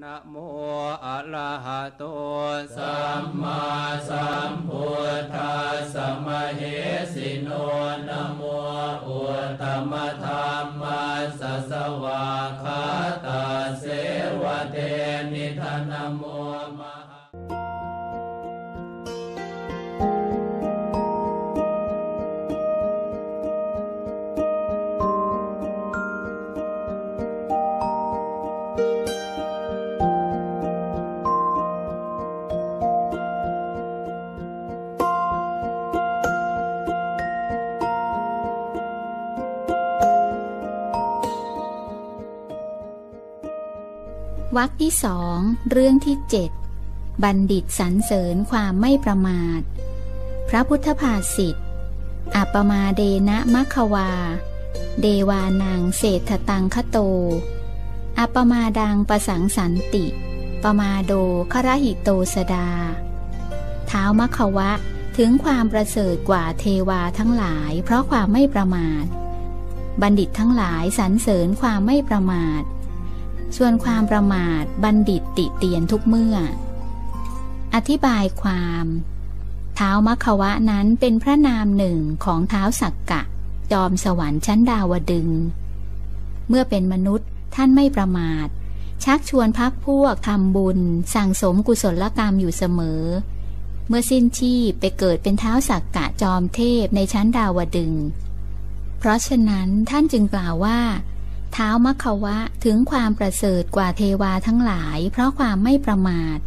นะโมอะระหะโตสัมมาสัมพุทธัสสะมะเหสิโนนะโมอุตตมะธรรมัสสะสวาคาตาเสวะเตนิทนะโม วรรคที่สองเรื่องที่เจ็ดบัณฑิตสรรเสริญความไม่ประมาท พระพุทธภาษิตอัปปมาเดนะมัควา เดวานังเศรษฐตังคโต อัปมาดังประสังสันติ ปมาโดครหิโตสดา เท้ามัคควะถึงความประเสริฐกว่าเทวาทั้งหลาย เพราะความไม่ประมาท บัณฑิตทั้งหลายสรรเสริญความไม่ประมาท ส่วนความประมาทบัณฑิตติเตียนทุกเมื่อ อธิบายความ เท้ามัควะนั้นเป็นพระนามหนึ่งของเท้าสักกะ จอมสวรรค์ชั้นดาวดึง เมื่อเป็นมนุษย์ท่านไม่ประมาท ชักชวนพักพวกทำบุญ สั่งสมกุศลกรรมอยู่เสมอ เมื่อสิ้นชีพไปเกิดเป็นเท้าสักกะจอมเทพในชั้นดาวดึง เพราะฉะนั้นท่านจึงกล่าวว่า ท้ามัคควะถึงความประเสริฐกว่าเทวาทั้งหลาย เพราะความไม่ประมาท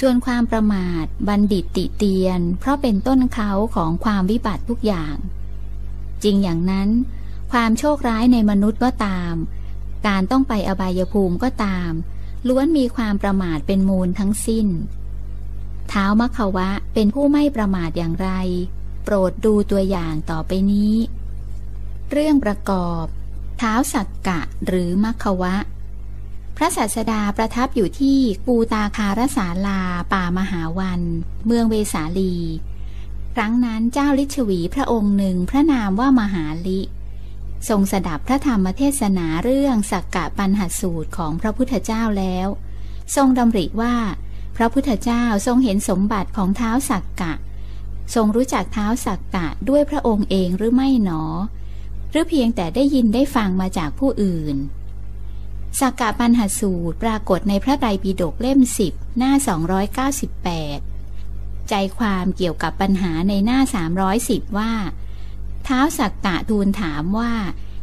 ส่วนความประมาทบัณฑิตติเตียน เพราะเป็นต้นเขาของความวิบัติทุกอย่าง จริงอย่างนั้น ความโชคร้ายในมนุษย์ก็ตาม การต้องไปอบายภูมิก็ตาม ล้วนมีความประมาทเป็นมูลทั้งสิ้นเท้ามัคควะเป็นผู้ไม่ประมาทอย่างไร โปรดดูตัวอย่างต่อไปนี้ เรื่องประกอบ เท้าสักกะหรือมัคควะ พระศาสดาประทับอยู่ที่ปูตาคารสาลา ป่ามหาวัน เมืองเวสาลี ครั้งนั้นเจ้าลิชวีพระองค์หนึ่งพระนามว่ามหาลิ ทรงสดับพระธรรมเทศนาเรื่องสักกะปัญหสูตรของพระพุทธเจ้าแล้ว ทรงดำริว่า พระพุทธเจ้าทรงเห็นสมบัติของเท้าสักกะ ทรงรู้จักเท้าสักกะด้วยพระองค์เองหรือไม่หนอ หรือเพียงแต่ได้ยินได้ฟังมาจากผู้อื่นสักกะปัญหาสูตรปรากฏในพระไตรปิฎกเล่มสิบหน้า 298 ใจความเกี่ยวกับปัญหาในหน้า 310 ว่า เท้าสักกะทูลถามว่า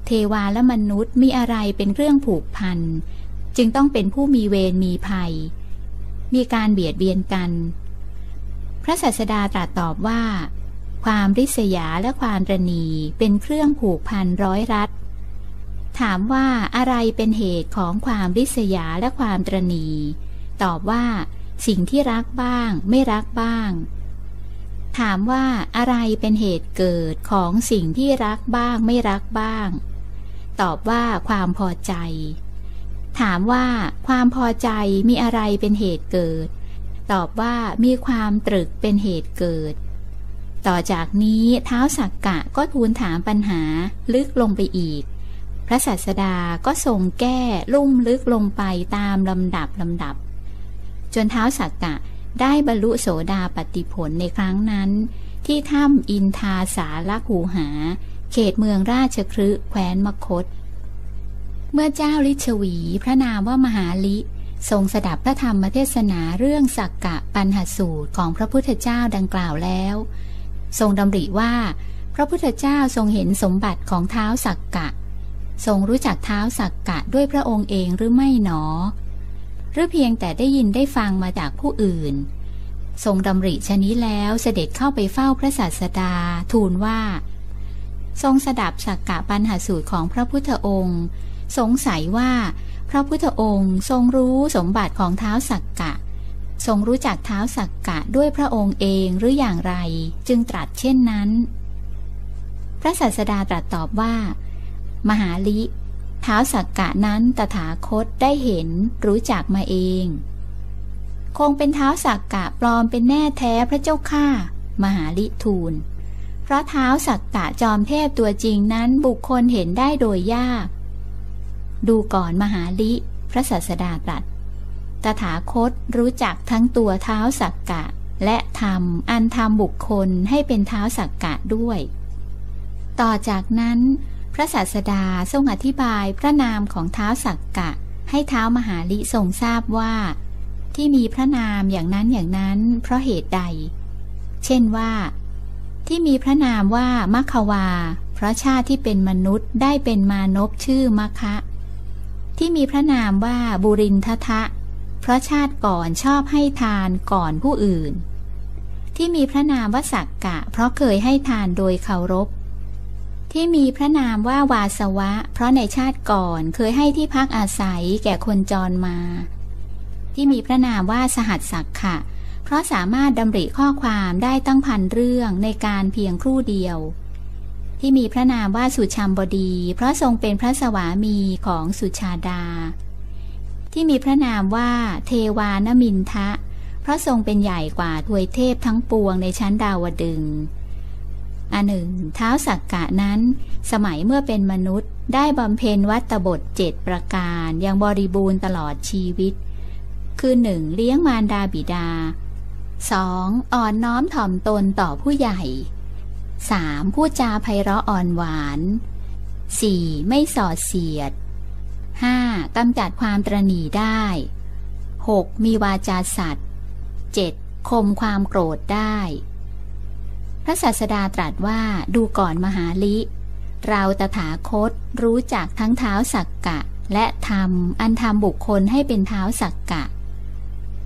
เทวาและมนุษย์มีอะไรเป็นเรื่องผูกพัน จึงต้องเป็นผู้มีเวรมีภัย มีการเบียดเบียนกัน พระศาสดาตรัสตอบว่า ความริษยาและความระนีเป็นเครื่องผูกพันร้อยรัด ถามว่าอะไรเป็นเหตุของความริษยาและความตรณี ตอบว่า สิ่งที่รักบ้าง ไม่รักบ้าง ถามว่าอะไรเป็นเหตุเกิดของสิ่งที่รักบ้าง ไม่รักบ้าง ตอบว่าความพอใจ ถามว่าความพอใจมีอะไรเป็นเหตุเกิด ตอบว่ามีความตรึกเป็นเหตุเกิด ต่อจากนี้เท้าสักกะก็ทูลถามปัญหาลึกลงไปอีก พระศาสดาก็ทรงแก้ลุ่มลึกลงไปตามลำดับลำดับ จนเท้าสักกะได้บรรลุโสดาปติผลในครั้งนั้น ที่ถ้ำอินทาสาลคูหา เขตเมืองราชครึแคว้นมคต เมื่อเจ้าลิชวีพระนามว่ามหาลิทรงสดับพระธรรมเทศนาเรื่องสักกะปัญหสูตรของพระพุทธเจ้าดังกล่าวแล้ว ทรงดำริว่า พระพุทธเจ้าทรงเห็นสมบัติของเท้าสักกะ ทรงรู้จักเท้าสักกะด้วยพระองค์เองหรือไม่หนอ หรือเพียงแต่ได้ยินได้ฟังมาจากผู้อื่น ทรงดำริชนี้แล้วเสด็จเข้าไปเฝ้าพระศาสดา ทูลว่า ทรงสดับสักกะปัญหาสูตรของพระพุทธองค์ สงสัยว่า พระพุทธองค์ทรงรู้สมบัติของเท้าสักกะ ทรงรู้จักเท้าสักกะด้วยพระองค์เองหรืออย่างไร จึงตรัสเช่นนั้น พระศาสดาตรัสตอบว่า มหาลิเท้าสักกะนั้นตถาคตได้เห็นรู้จักมาเอง คงเป็นเท้าสักกะปลอมเป็นแน่แท้พระเจ้าข้ามหาลิทูล เพราะเท้าสักกะจอมเทพตัวจริงนั้นบุคคลเห็นได้โดยยาก ดูก่อนมหาลิ พระศาสดาตรัส ตถาคตรู้จักทั้งตัวเท้าสักกะ และธรรมอันทำบุคคลให้เป็นเท้าสักกะด้วย ต่อจากนั้น พระศาสดาทรงอธิบายพระนามของเท้าสักกะ ให้เท้ามหาลิทรงทราบว่า ที่มีพระนามอย่างนั้นอย่างนั้น เพราะเหตุใด เช่นว่า ที่มีพระนามว่ามัคควา เพราะชาติที่เป็นมนุษย์ได้เป็นมานพชื่อมัคคะที่มีพระนามว่าบุรินททะ เพราะชาติก่อนชอบให้ทานก่อนผู้อื่น ที่มีพระนามว่าสักกะ เพราะเคยให้ทานโดยเคารพ ที่มีพระนามว่าวาสวะ เพราะในชาติก่อนเคยให้ที่พักอาศัยแก่คนจรมา ที่มีพระนามว่าสหัสสักขะ เพราะสามารถดำริข้อความได้ตั้งพันเรื่องในการเพียงครู่เดียว ที่มีพระนามว่าสุชัมบดี เพราะทรงเป็นพระสวามีของสุชาดา ที่มีพระนามว่าเทวานมินทะ เพราะทรงเป็นใหญ่กว่าทวยเทพทั้งปวงในชั้นดาวดึงอันหนึ่งเท้าสักกะนั้น สมัยเมื่อเป็นมนุษย์ ได้บำเพ็ญวัตบทเจ็ดประการอย่างบริบูรณ์ตลอดชีวิต คือหนึ่งเลี้ยงมารดาบิดา 2. อ่อนน้อมถ่อมตนต่อผู้ใหญ่ 3. พูดจาไพเราะอ่อนหวาน 4. ไม่สอดเสียด 5. กำจัดความตรณีได้ 6. มีวาจาสัตว์ 7. คมความโกรธได้ พระศาสดาตรัสว่าดูก่อนมหาลิ เราตถาคตรู้จักทั้งเท้าสักกะ และธรรมอันทำบุคคลให้เป็นเท้าสักกะ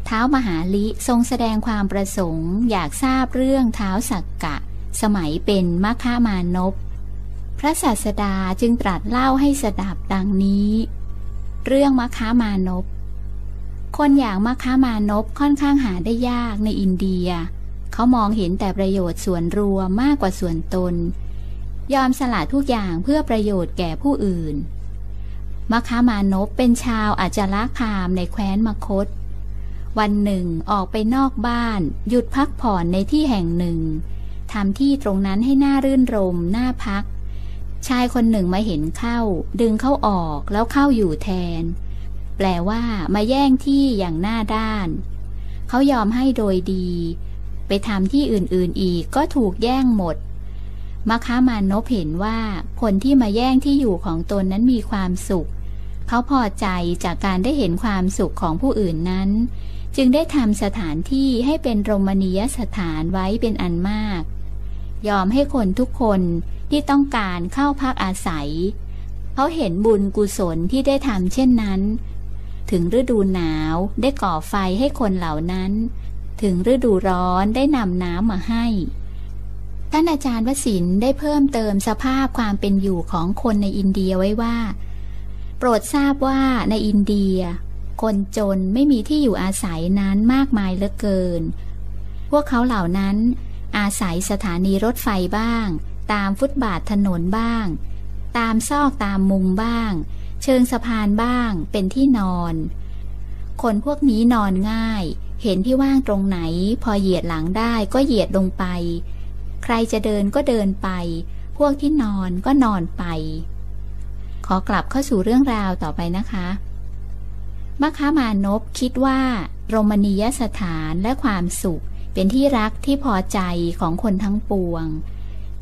เท้ามหาลิทรงแสดงความประสงค์ อยากทราบเรื่องเท้าสักกะ สมัยเป็นมัคคามานพพระศาสดาจึงตรัสเล่าให้สดับดังนี้ เรื่องมัคคามานพคนอย่างมัคคามานพค่อนข้างหาได้ยากในอินเดีย เขามองเห็นแต่ประโยชน์ส่วนรวมมากกว่าส่วนตน ยอมสละทุกอย่างเพื่อประโยชน์แก่ผู้อื่นมัคคามานพเป็นชาวอาจาระคามในแคว้นมคต วันหนึ่งออกไปนอกบ้าน หยุดพักผ่อนในที่แห่งหนึ่งทำที่ตรงนั้นให้หน่ารื่นรมน่าพัก ชายคนหนึ่งมาเห็นเข้า ดึงเข้าออกแล้วเข้าอยู่แทน แปลว่ามาแย่งที่อย่างหน้าด้าน เขายอมให้โดยดี ไปทำที่อื่นๆอีกก็ถูกแย่งหมดมาค้ามานพเห็นว่าคนที่มาแย่งที่อยู่ของตนนั้นมีความสุข เขาพอใจจากการได้เห็นความสุขของผู้อื่นนั้น จึงได้ทำสถานที่ให้เป็นโรมณียสถานไว้เป็นอันมาก ยอมให้คนทุกคนที่ต้องการเข้าพักอาศัย เขาเห็นบุญกุศลที่ได้ทำเช่นนั้น ถึงฤดูหนาวได้ก่อไฟให้คนเหล่านั้น ถึงฤดูร้อนได้นำน้ำมาให้ท่านอาจารย์วสินได้เพิ่มเติมสภาพความเป็นอยู่ของคนในอินเดียไว้ว่า โปรดทราบว่าในอินเดีย คนจนไม่มีที่อยู่อาศัยนั้นมากมายเหลือเกิน พวกเขาเหล่านั้น อาศัยสถานีรถไฟบ้าง ตามฟุตบาทถนนบ้าง ตามซอกตามมุมบ้าง เชิงสะพานบ้างเป็นที่นอน คนพวกนี้นอนง่าย เห็นที่ว่างตรงไหน พอเหยียดหลังได้ก็เหยียดลงไป ใครจะเดินก็เดินไป พวกที่นอนก็นอนไป ขอกลับเข้าสู่เรื่องราวต่อไปนะคะมัคคามานพคิดว่า โรมณียสถานและความสุข เป็นที่รักที่พอใจของคนทั้งปวง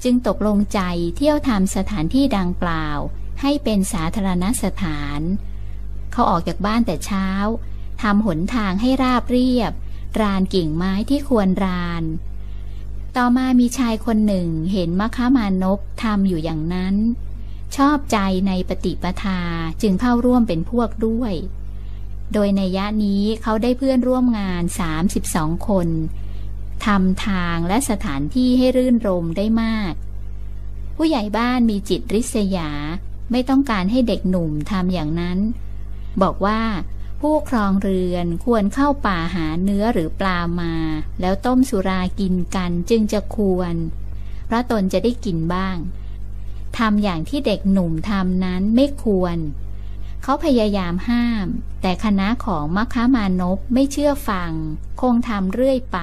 จึงตกลงใจเที่ยวทำสถานที่ดังกล่าว ให้เป็นสาธารณสถาน เขาออกจากบ้านแต่เช้าทำหนทางให้ราบเรียบ รานกิ่งไม้ที่ควรราน ต่อมามีชายคนหนึ่งเห็นมัคคามานพทำอยู่อย่างนั้น ชอบใจในปฏิปทาจึงเข้าร่วมเป็นพวกด้วย โดยในยะนี้เขาได้เพื่อนร่วมงาน 32 คน ทำทางและสถานที่ให้รื่นรมได้มาก ผู้ใหญ่บ้านมีจิตริษยา ไม่ต้องการให้เด็กหนุ่มทำอย่างนั้น บอกว่าผู้ครองเรือนควรเข้าป่าหาเนื้อหรือปลามา แล้วต้มสุรากินกันจึงจะควร เพราะตนจะได้กินบ้างทำอย่างที่เด็กหนุ่มทำนั้นไม่ควร เขาพยายามห้าม แต่คณะของมัคคามานพไม่เชื่อฟัง คงทำเรื่อยไป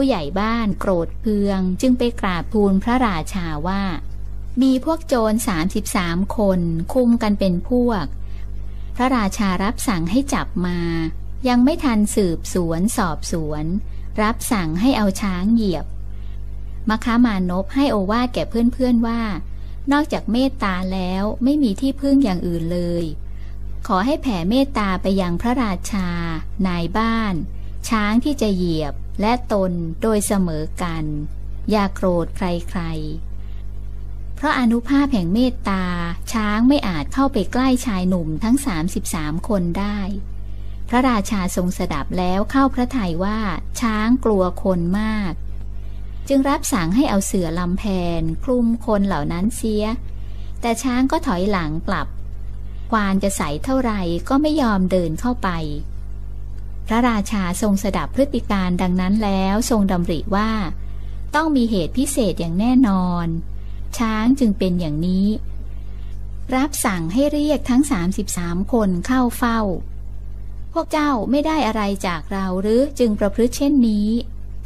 ผู้ใหญ่บ้านโกรธเคือง จึงไปกราบทูลพระราชาว่า มีพวกโจร33คนคุมกันเป็นพวก พระราชารับสั่งให้จับมา ยังไม่ทันสืบสวนสอบสวน รับสั่งให้เอาช้างเหยียบมคามานพให้โอวาแก่เพื่อนๆว่า นอกจากเมตตาแล้วไม่มีที่พึ่งอย่างอื่นเลย ขอให้แผ่เมตตาไปยังพระราชา นายบ้าน ช้างที่จะเหยียบ และตนโดยเสมอกัน อย่าโกรธใครๆ เพราะอนุภาพแห่งเมตตาช้างไม่อาจเข้าไปใกล้ชายหนุ่มทั้ง 33 คนได้ พระราชาทรงสดับแล้วเข้าพระทัยว่าช้างกลัวคนมาก จึงรับสั่งให้เอาเสือลำแพนคลุมคนเหล่านั้นเสีย แต่ช้างก็ถอยหลังกลับควานจะใส่เท่าไหร่ก็ไม่ยอมเดินเข้าไป พระราชาทรงสดับพฤติการดังนั้นแล้วทรงดำริว่า ต้องมีเหตุพิเศษอย่างแน่นอน ช้างจึงเป็นอย่างนี้ รับสั่งให้เรียกทั้ง 33 คนเข้าเฝ้า พวกเจ้าไม่ได้อะไรจากเราหรือจึงประพฤติเช่นนี้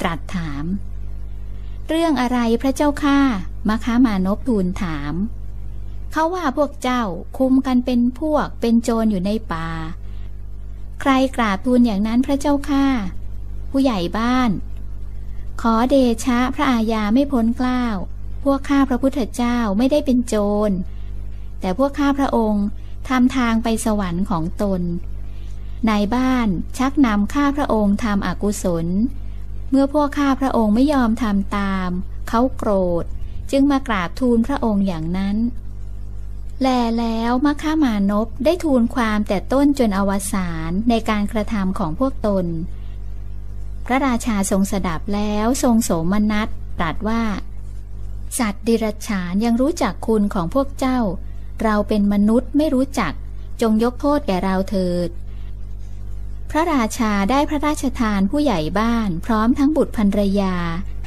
ตรัสถาม เรื่องอะไรพระเจ้าข้ามค้ามานพทูลถามเขาว่าพวกเจ้าคุมกันเป็นพวกเป็นโจรอยู่ในป่า ใครกราบทูลอย่างนั้นพระเจ้าข้าผู้ใหญ่บ้าน ขอเดชะพระอาญาไม่พ้นกล้าว พวกข้าพระพุทธเจ้าไม่ได้เป็นโจร แต่พวกข้าพระองค์ทำทางไปสวรรค์ของตนนายบ้านชักนำข้าพระองค์ทำอกุศล เมื่อพวกข้าพระองค์ไม่ยอมทำตาม เขาโกรธ จึงมากราบทูลพระองค์อย่างนั้น แลแล้วมัคคามานพได้ทูลความแต่ต้นจนอวสานในการกระทำของพวกตน พระราชาทรงสดับแล้วทรงโสมนัสตรัสว่า สัตว์ดิรัจฉานยังรู้จักคุณของพวกเจ้า เราเป็นมนุษย์ไม่รู้จัก จงยกโทษแก่เราเถิด พระราชาได้พระราชทานผู้ใหญ่บ้าน พร้อมทั้งบุตรภรรยา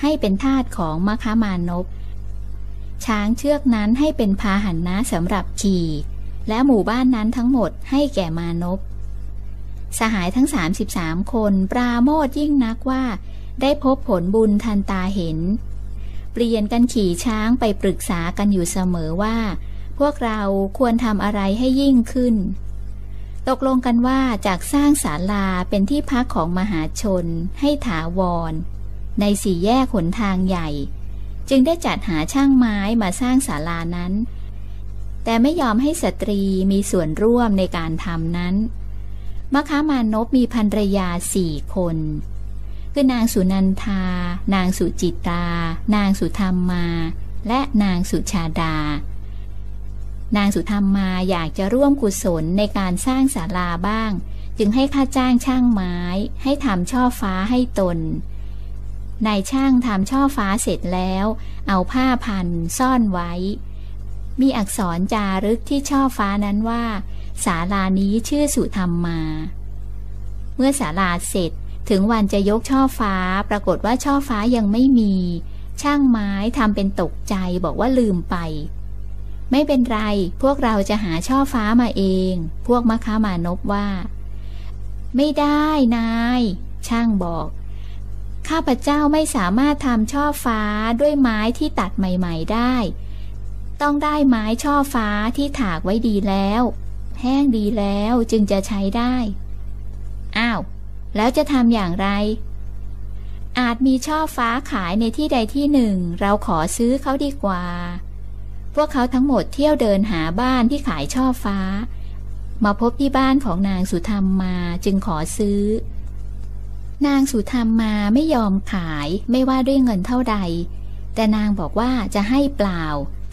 ให้เป็นทาสของมคามานพ ช้างเชือกนั้นให้เป็นพาหันนะสำหรับขี่ และหมู่บ้านนั้นทั้งหมดให้แก่มานพสหายทั้ง 33 คน ปราโมทยิ่งนักว่า ได้พบผลบุญทันตาเห็น เปลี่ยนกันขี่ช้างไปปรึกษากันอยู่เสมอว่า พวกเราควรทำอะไรให้ยิ่งขึ้น ตกลงกันว่าจากสร้างศาลาเป็นที่พักของมหาชนให้ถาวร ในสี่แยกหนทางใหญ่ จึงได้จัดหาช่างไม้มาสร้างศาลานั้น แต่ไม่ยอมให้สตรีมีส่วนร่วมในการทำนั้นมค้ามานพมีภรรยาสี่คน คือนางสุนันทา นางสุจิตา นางสุธรรมมาและนางสุชาดา นางสุธรรมมาอยากจะร่วมกุศลในการสร้างศาลาบ้าง จึงให้ค่าจ้างช่างไม้ ให้ทำช่อฟ้าให้ตน นายช่างทำช่อฟ้าเสร็จแล้ว เอาผ้าพันซ่อนไว้ มีอักษรจารึกที่ช่อฟ้านั้นว่าศาลานี้ชื่อสุธรรมมา เมื่อศาลาเสร็จถึงวันจะยกช่อฟ้า ปรากฏว่าช่อฟ้ายังไม่มี ช่างไม้ทำเป็นตกใจบอกว่าลืมไป ไม่เป็นไร พวกเราจะหาช่อฟ้ามาเอง พวกมะค้ามานพว่า ไม่ได้นาย ช่างบอก ข้าพเจ้าไม่สามารถทำช่อฟ้าด้วยไม้ที่ตัดใหม่ ๆได้ ต้องได้ไม้ช่อฟ้าที่ถากไว้ดีแล้ว แห้งดีแล้วจึงจะใช้ได้ อ้าว แล้วจะทำอย่างไร อาจมีช่อฟ้าขายในที่ใดที่หนึ่ง เราขอซื้อเขาดีกว่า พวกเขาทั้งหมดเที่ยวเดินหาบ้านที่ขายช่อฟ้า มาพบที่บ้านของนางสุธรรมมาจึงขอซื้อ นางสุธรรมมาไม่ยอมขายไม่ว่าด้วยเงินเท่าใด แต่นางบอกว่าจะให้เปล่า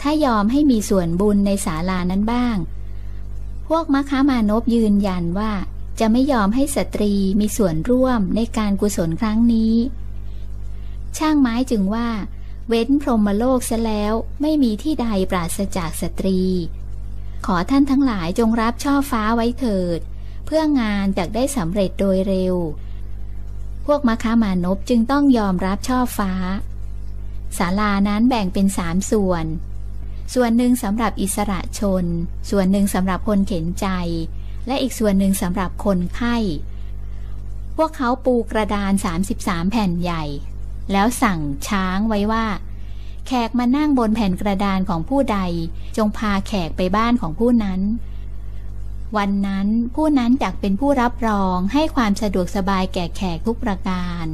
ถ้ายอมให้มีส่วนบุญในศาลานั้นบ้าง พวกมคามานพยืนยันว่า จะไม่ยอมให้สตรีมีส่วนร่วมในการกุศลครั้งนี้ ช่างไม้จึงว่า เว้นพรหมโลกซะแล้วไม่มีที่ใดปราศจากสตรี ขอท่านทั้งหลายจงรับช่อฟ้าไว้เถิด เพื่องานจะได้สำเร็จโดยเร็ว พวกมคามานพจึงต้องยอมรับช่อฟ้าศาลานั้นแบ่งเป็นสามส่วน ส่วนหนึ่งสำหรับอิสระชน ส่วนหนึ่งสำหรับคนเข็นใจ และอีกส่วนหนึ่งสำหรับคนไข้ พวกเขาปูกระดาน 33 แผ่นใหญ่ แล้วสั่งช้างไว้ว่า แขกมานั่งบนแผ่นกระดานของผู้ใด จงพาแขกไปบ้านของผู้นั้น วันนั้นผู้นั้นจักเป็นผู้รับรองให้ความสะดวกสบายแก่แขกทุกประการ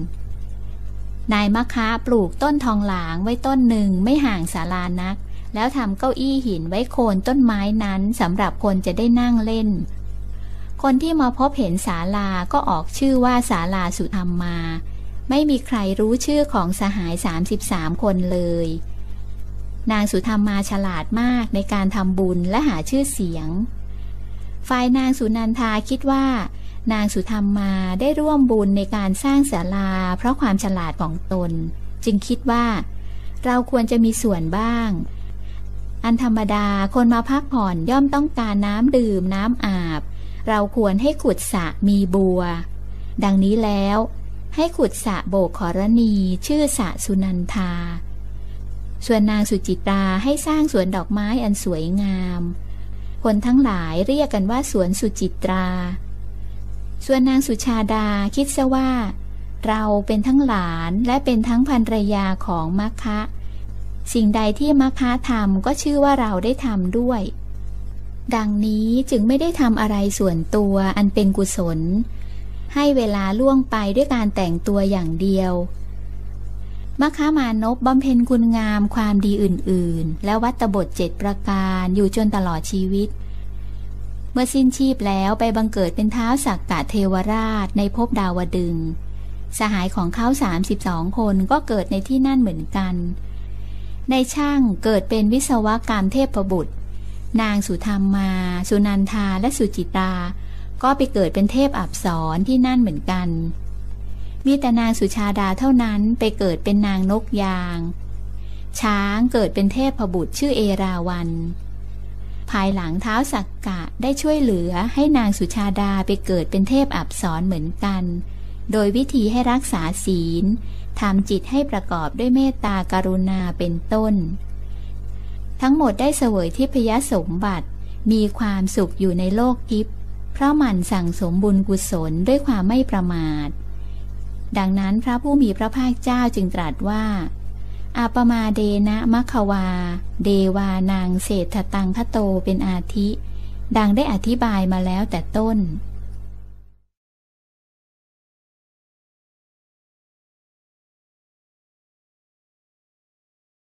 นายมะคะปลูกต้นทองหลางไว้ต้นหนึ่งไม่ห่างศาลานัก แล้วทำเก้าอี้หินไว้โคนต้นไม้นั้นสำหรับคนจะได้นั่งเล่น คนที่มาพบเห็นศาลาก็ออกชื่อว่าศาลาสุธรรมมา ไม่มีใครรู้ชื่อของสหาย 33 คนเลยนางสุธรรมมาฉลาดมากในการทำบุญและหาชื่อเสียง ฝ่ายนางสุนันทาคิดว่า นางสุธรรมมาได้ร่วมบุญในการสร้างศาลา เพราะความฉลาดของตน จึงคิดว่า เราควรจะมีส่วนบ้าง อันธรรมดาคนมาพักผ่อนย่อมต้องการน้ำดื่มน้ำอาบ เราควรให้ขุดสระมีบัว ดังนี้แล้ว ให้ขุดสระโบกขรณีชื่อสระสุนันทาส่วนนางสุจิตราให้สร้างสวนดอกไม้อันสวยงาม คนทั้งหลายเรียกกันว่าสวนสุจิตรา ส่วนนางสุชาดาคิดซะว่า เราเป็นทั้งหลานและเป็นทั้งภรรยาของมัคคะ สิ่งใดที่มัคคะทำก็ชื่อว่าเราได้ทำด้วย ดังนี้จึงไม่ได้ทำอะไรส่วนตัวอันเป็นกุศล ให้เวลาล่วงไปด้วยการแต่งตัวอย่างเดียว มัคคามานพบำเพ็ญคุณงามความดีอื่น ๆ และวัตบทเจ็ดประการอยู่จนตลอดชีวิต เมื่อสิ้นชีพแล้วไปบังเกิดเป็นเท้าสักกะเทวราชในภพดาวดึง สหายของเขา32คนก็เกิดในที่นั่นเหมือนกัน ในช่างเกิดเป็นวิศวกรรมเทพบุตร นางสุธรรมมา สุนันทาและสุจิตา ก็ไปเกิดเป็นเทพอับสรที่นั่นเหมือนกัน มีแต่นางสุชาดาเท่านั้นไปเกิดเป็นนางนกยาง ช้างเกิดเป็นเทพบุตรชื่อเอราวัน ภายหลังเท้าสักกะได้ช่วยเหลือให้นางสุชาดาไปเกิดเป็นเทพอับสรเหมือนกัน โดยวิธีให้รักษาศีลทำจิตให้ประกอบด้วยเมตตากรุณาเป็นต้น ทั้งหมดได้เสวยทิพยสมบัติมีความสุขอยู่ในโลกทิพย์เพราะหมันสั่งสมบุญกุศลด้วยความไม่ประมาท ดังนั้นพระผู้มีพระภาคเจ้าจึงตรัสว่าอาปมาเดนะมัควา เดวานางเศรษฐตังคโตเป็นอาทิ ดังได้อธิบายมาแล้วแต่ต้น